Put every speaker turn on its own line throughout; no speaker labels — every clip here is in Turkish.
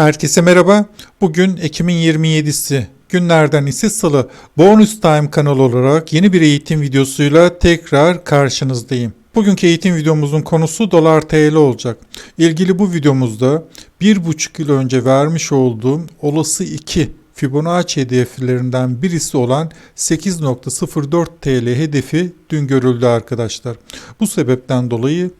Herkese merhaba. Bugün Ekim'in 27'si. Günlerden ise salı. Bonus Time kanalı olarak yeni bir eğitim videosuyla tekrar karşınızdayım. Bugünkü eğitim videomuzun konusu dolar TL olacak. İlgili bu videomuzda 1,5 yıl önce vermiş olduğum olası 2 Fibonacci hedeflerinden birisi olan 8.04 TL hedefi dün görüldü arkadaşlar. Bu sebepten dolayı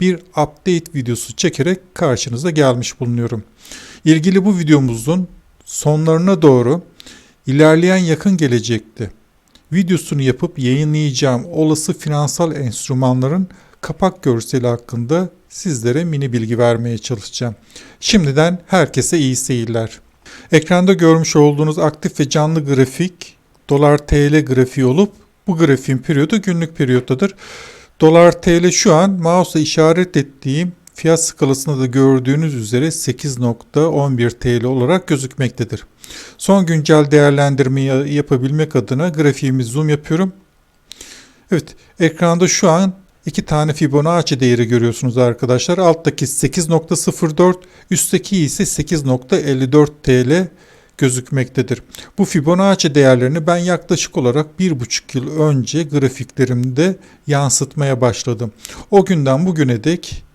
bir update videosu çekerek karşınıza gelmiş bulunuyorum. İlgili bu videomuzun sonlarına doğru ilerleyen yakın gelecekte videosunu yapıp yayınlayacağım olası finansal enstrümanların kapak görseli hakkında sizlere mini bilgi vermeye çalışacağım. Şimdiden herkese iyi seyirler. Ekranda görmüş olduğunuz aktif ve canlı grafik dolar TL grafiği olup bu grafiğin periyodu günlük periyottadır. Dolar TL şu an mouse'a işaret ettiğim fiyat skalasında da gördüğünüz üzere 8.11 TL olarak gözükmektedir. Son güncel değerlendirmeyi yapabilmek adına grafiğimi zoom yapıyorum. Evet ekranda şu an iki tane Fibonacci değeri görüyorsunuz arkadaşlar. Alttaki 8.04 üstteki ise 8.54 TL gözükmektedir. Bu Fibonacci değerlerini ben yaklaşık olarak bir buçuk yıl önce grafiklerimde yansıtmaya başladım. O günden bugüne dek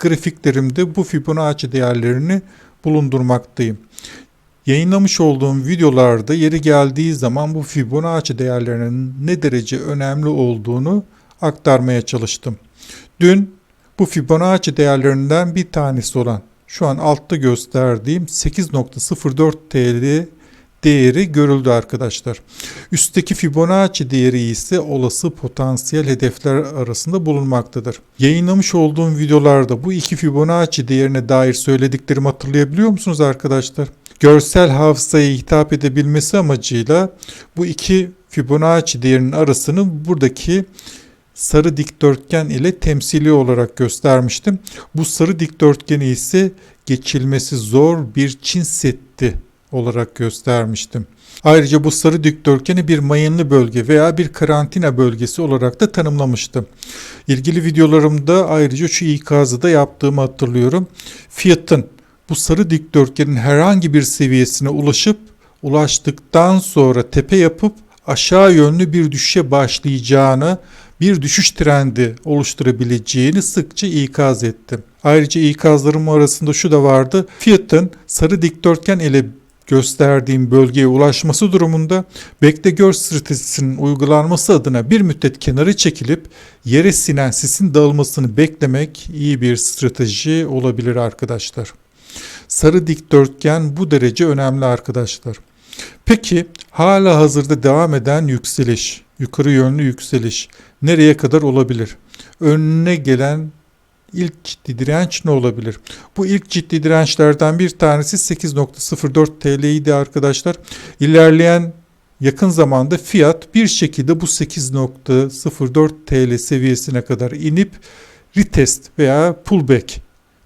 grafiklerimde bu Fibonacci değerlerini bulundurmaktayım. Yayınlamış olduğum videolarda yeri geldiği zaman bu Fibonacci değerlerinin ne derece önemli olduğunu aktarmaya çalıştım. Dün bu Fibonacci değerlerinden bir tanesi olan şu an altta gösterdiğim 8.04 TL değeri görüldü arkadaşlar. Üstteki Fibonacci değeri ise olası potansiyel hedefler arasında bulunmaktadır. Yayınlamış olduğum videolarda bu iki Fibonacci değerine dair söylediklerimi hatırlayabiliyor musunuz arkadaşlar? Görsel hafızaya hitap edebilmesi amacıyla bu iki Fibonacci değerinin arasını buradaki sarı dikdörtgen ile temsili olarak göstermiştim. Bu sarı dikdörtgeni ise geçilmesi zor bir Çin Seddi olarak göstermiştim. Ayrıca bu sarı dikdörtgeni bir mayınlı bölge veya bir karantina bölgesi olarak da tanımlamıştım. İlgili videolarımda ayrıca şu ikazı da yaptığımı hatırlıyorum. Fiyatın bu sarı dikdörtgenin herhangi bir seviyesine ulaşıp ulaştıktan sonra tepe yapıp aşağı yönlü bir düşüşe başlayacağını, bir düşüş trendi oluşturabileceğini sıkça ikaz ettim. Ayrıca ikazlarım arasında şu da vardı. Fiyatın sarı dikdörtgen ile gösterdiğim bölgeye ulaşması durumunda bekle gör stratejisinin uygulanması adına bir müddet kenara çekilip yere sinen sisin dağılmasını beklemek iyi bir strateji olabilir arkadaşlar. Sarı dikdörtgen bu derece önemli arkadaşlar. Peki hala hazırda devam eden yükseliş, yukarı yönlü yükseliş nereye kadar olabilir? Önüne gelen ilk ciddi direnç ne olabilir? Bu ilk ciddi dirençlerden bir tanesi 8.04 TL'ydi arkadaşlar. İlerleyen yakın zamanda fiyat bir şekilde bu 8.04 TL seviyesine kadar inip retest veya pullback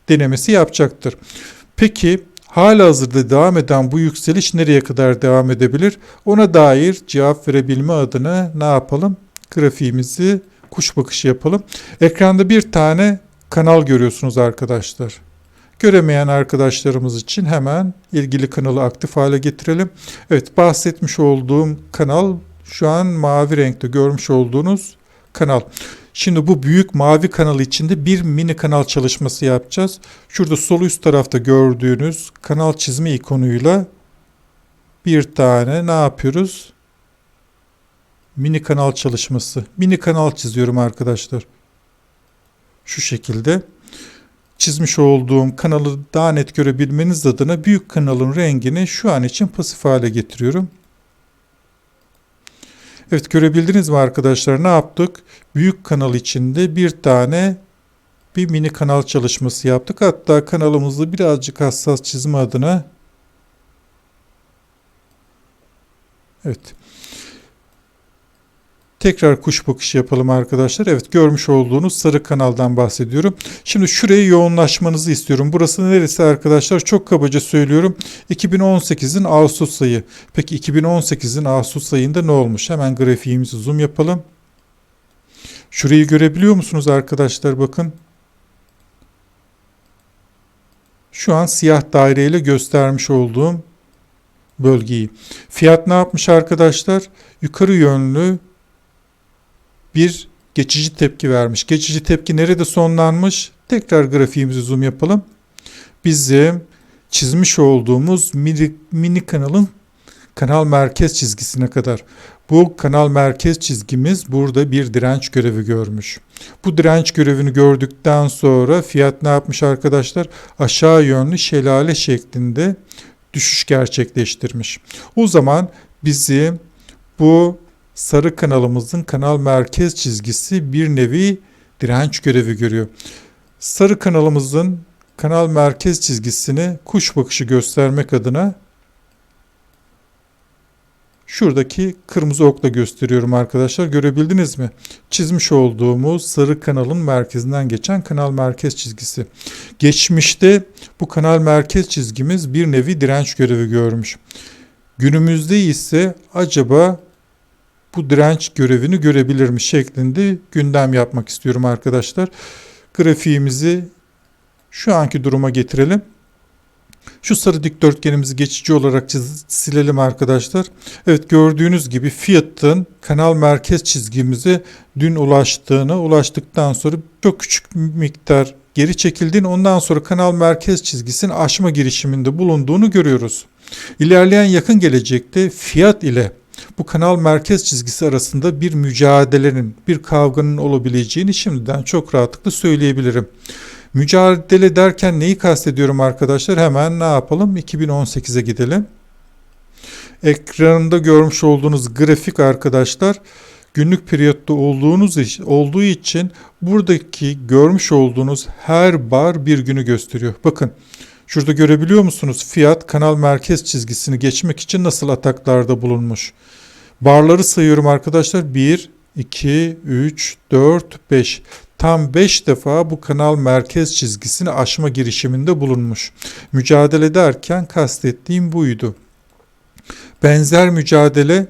denemesi yapacaktır. Peki hala hazırda devam eden bu yükseliş nereye kadar devam edebilir? Ona dair cevap verebilme adına ne yapalım? Grafiğimizi kuş bakışı yapalım. Ekranda bir tane kanal görüyorsunuz arkadaşlar. Göremeyen arkadaşlarımız için hemen ilgili kanalı aktif hale getirelim. Evet bahsetmiş olduğum kanal şu an mavi renkte görmüş olduğunuz kanal. Şimdi bu büyük mavi kanal içinde bir mini kanal çalışması yapacağız. Şurada sol üst tarafta gördüğünüz kanal çizme ikonuyla bir tane ne yapıyoruz? Mini kanal çalışması. Mini kanal çiziyorum arkadaşlar. Şu şekilde çizmiş olduğum kanalı daha net görebilmeniz adına büyük kanalın rengini şu an için pasif hale getiriyorum. Evet görebildiniz mi arkadaşlar ne yaptık? Büyük kanal içinde bir tane bir mini kanal çalışması yaptık. Hatta kanalımızı birazcık hassas çizme adına Evet. Tekrar kuş bakışı yapalım arkadaşlar. Evet görmüş olduğunuz sarı kanaldan bahsediyorum. Şimdi şuraya yoğunlaşmanızı istiyorum. Burası neresi arkadaşlar? Çok kabaca söylüyorum. 2018'in Ağustos ayı. Peki 2018'in Ağustos ayında ne olmuş? Hemen grafiğimizi zoom yapalım. Şurayı görebiliyor musunuz arkadaşlar? Bakın. Şu an siyah daireyle göstermiş olduğum bölgeyi. Fiyat ne yapmış arkadaşlar? Yukarı yönlü bir geçici tepki vermiş. Geçici tepki nerede sonlanmış? Tekrar grafiğimizi zoom yapalım. Bizim çizmiş olduğumuz mini, mini kanalın kanal merkez çizgisine kadar. Bu kanal merkez çizgimiz burada bir direnç görevi görmüş. Bu direnç görevini gördükten sonra fiyat ne yapmış arkadaşlar? Aşağı yönlü şelale şeklinde düşüş gerçekleştirmiş. O zaman bizim bu sarı kanalımızın kanal merkez çizgisi bir nevi direnç görevi görüyor. Sarı kanalımızın kanal merkez çizgisini kuş bakışı göstermek adına şuradaki kırmızı okla gösteriyorum arkadaşlar. Görebildiniz mi? Çizmiş olduğumuz sarı kanalın merkezinden geçen kanal merkez çizgisi. Geçmişte bu kanal merkez çizgimiz bir nevi direnç görevi görmüş. Günümüzde ise acaba bu direnç görevini görebilir mi şeklinde gündem yapmak istiyorum arkadaşlar. Grafiğimizi şu anki duruma getirelim. Şu sarı dikdörtgenimizi geçici olarak çiz- silelim arkadaşlar. Evet gördüğünüz gibi fiyatın kanal merkez çizgimize dün ulaştığını, ulaştıktan sonra çok küçük miktar geri çekildiğini, ondan sonra kanal merkez çizgisinin aşma girişiminde bulunduğunu görüyoruz. İlerleyen yakın gelecekte fiyat ile bu kanal merkez çizgisi arasında bir mücadelenin, bir kavganın olabileceğini şimdiden çok rahatlıkla söyleyebilirim. Mücadele derken neyi kastediyorum arkadaşlar? Hemen ne yapalım? 2018'e gidelim. Ekranında görmüş olduğunuz grafik arkadaşlar günlük periyotta olduğunuz olduğu için buradaki görmüş olduğunuz her bar bir günü gösteriyor. Bakın şurada görebiliyor musunuz? Fiyat kanal merkez çizgisini geçmek için nasıl ataklarda bulunmuş. Barları sayıyorum arkadaşlar. 1, 2, 3, 4, 5. Tam 5 defa bu kanal merkez çizgisini aşma girişiminde bulunmuş. Mücadele ederken kastettiğim buydu. Benzer mücadele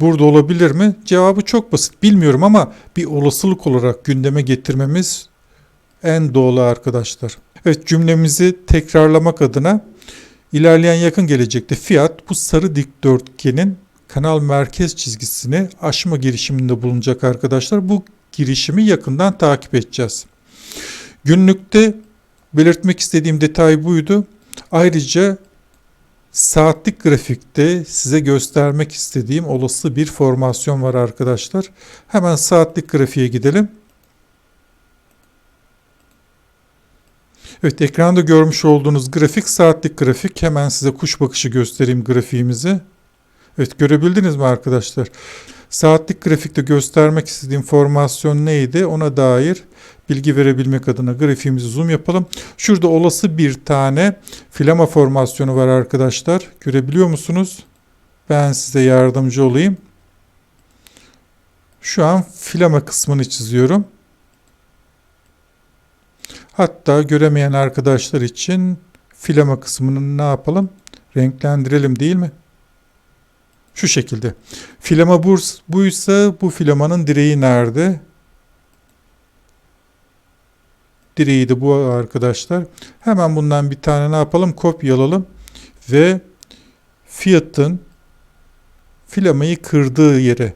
burada olabilir mi? Cevabı çok basit. Bilmiyorum ama bir olasılık olarak gündeme getirmemiz en doğru arkadaşlar. Evet cümlemizi tekrarlamak adına ilerleyen yakın gelecekte fiyat bu sarı dikdörtgenin kanal merkez çizgisini aşma girişiminde bulunacak arkadaşlar. Bu girişimi yakından takip edeceğiz. Günlükte belirtmek istediğim detay buydu. Ayrıca saatlik grafikte size göstermek istediğim olası bir formasyon var arkadaşlar. Hemen saatlik grafiğe gidelim. Evet ekranda görmüş olduğunuz grafik saatlik grafik. Hemen size kuş bakışı göstereyim grafiğimizi. Evet görebildiniz mi arkadaşlar? Saatlik grafikte göstermek istediğim formasyon neydi? Ona dair bilgi verebilmek adına grafiğimizi zoom yapalım. Şurada olası bir tane flama formasyonu var arkadaşlar. Görebiliyor musunuz? Ben size yardımcı olayım. Şu an flama kısmını çiziyorum. Hatta göremeyen arkadaşlar için flama kısmını ne yapalım? Renklendirelim değil mi? Şu şekilde. Filama burs buysa bu filamanın direği nerede? Direği de bu arkadaşlar. Hemen bundan bir tane ne yapalım? Kopyalalım ve fiyatın filamayı kırdığı yere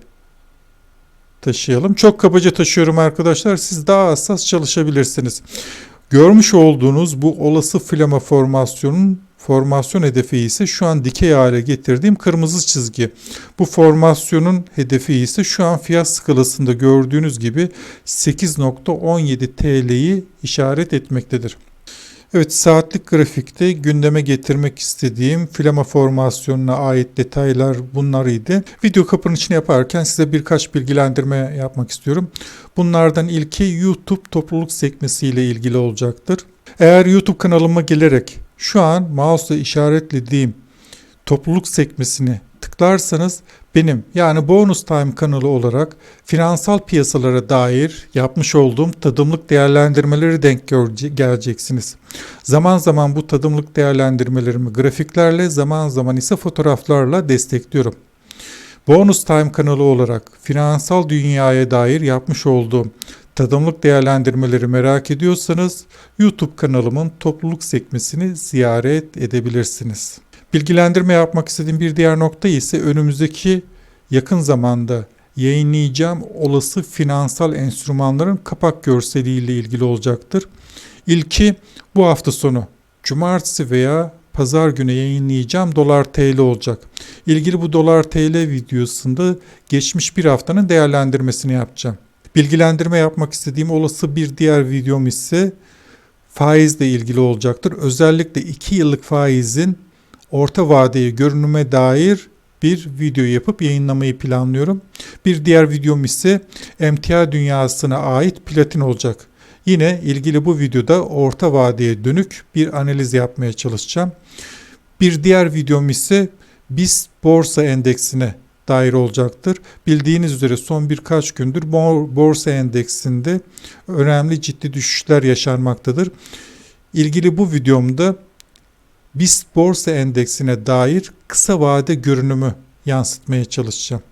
taşıyalım. Çok kabaca taşıyorum arkadaşlar. Siz daha hassas çalışabilirsiniz. Görmüş olduğunuz bu olası flama formasyonun formasyon hedefi ise şu an dikey hale getirdiğim kırmızı çizgi. Bu formasyonun hedefi ise şu an fiyat skalasında gördüğünüz gibi 8.17 TL'yi işaret etmektedir. Evet saatlik grafikte gündeme getirmek istediğim flama formasyonuna ait detaylar bunlarıydı. Video kapanışını yaparken size birkaç bilgilendirme yapmak istiyorum. Bunlardan ilki YouTube topluluk sekmesiyle ilgili olacaktır. Eğer YouTube kanalıma gelerek şu an mouse'la işaretlediğim topluluk sekmesini tıklarsanız benim yani Bonus Time kanalı olarak finansal piyasalara dair yapmış olduğum tadımlık değerlendirmeleri denk geleceksiniz. Zaman zaman bu tadımlık değerlendirmelerimi grafiklerle zaman zaman ise fotoğraflarla destekliyorum. Bonus Time kanalı olarak finansal dünyaya dair yapmış olduğum Tadımlık değerlendirmeleri merak ediyorsanız YouTube kanalımın topluluk sekmesini ziyaret edebilirsiniz. Bilgilendirme yapmak istediğim bir diğer nokta ise önümüzdeki yakın zamanda yayınlayacağım olası finansal enstrümanların kapak görseliyle ilgili olacaktır. İlki bu hafta sonu cumartesi veya pazar günü yayınlayacağım dolar TL olacak. İlgili bu dolar TL videosunda geçmiş bir haftanın değerlendirmesini yapacağım. Bilgilendirme yapmak istediğim olası bir diğer videom ise faizle ilgili olacaktır. Özellikle 2 yıllık faizin orta vadeye görünüme dair bir video yapıp yayınlamayı planlıyorum. Bir diğer videom ise emtia dünyasına ait platin olacak. Yine ilgili bu videoda orta vadeye dönük bir analiz yapmaya çalışacağım. Bir diğer videom ise BIST borsa endeksine dair olacaktır. Bildiğiniz üzere son birkaç gündür bor- borsa endeksinde önemli ciddi düşüşler yaşanmaktadır. İlgili bu videomda BIST borsa endeksine dair kısa vade görünümü yansıtmaya çalışacağım.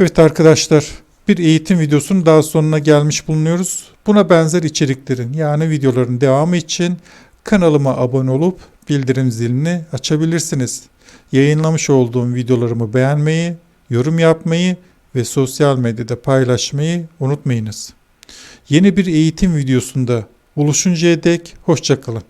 Evet arkadaşlar bir eğitim videosunun daha sonuna gelmiş bulunuyoruz. Buna benzer içeriklerin yani videoların devamı için kanalıma abone olup bildirim zilini açabilirsiniz. Yayınlamış olduğum videolarımı beğenmeyi, yorum yapmayı ve sosyal medyada paylaşmayı unutmayınız. Yeni bir eğitim videosunda buluşuncaya dek hoşçakalın.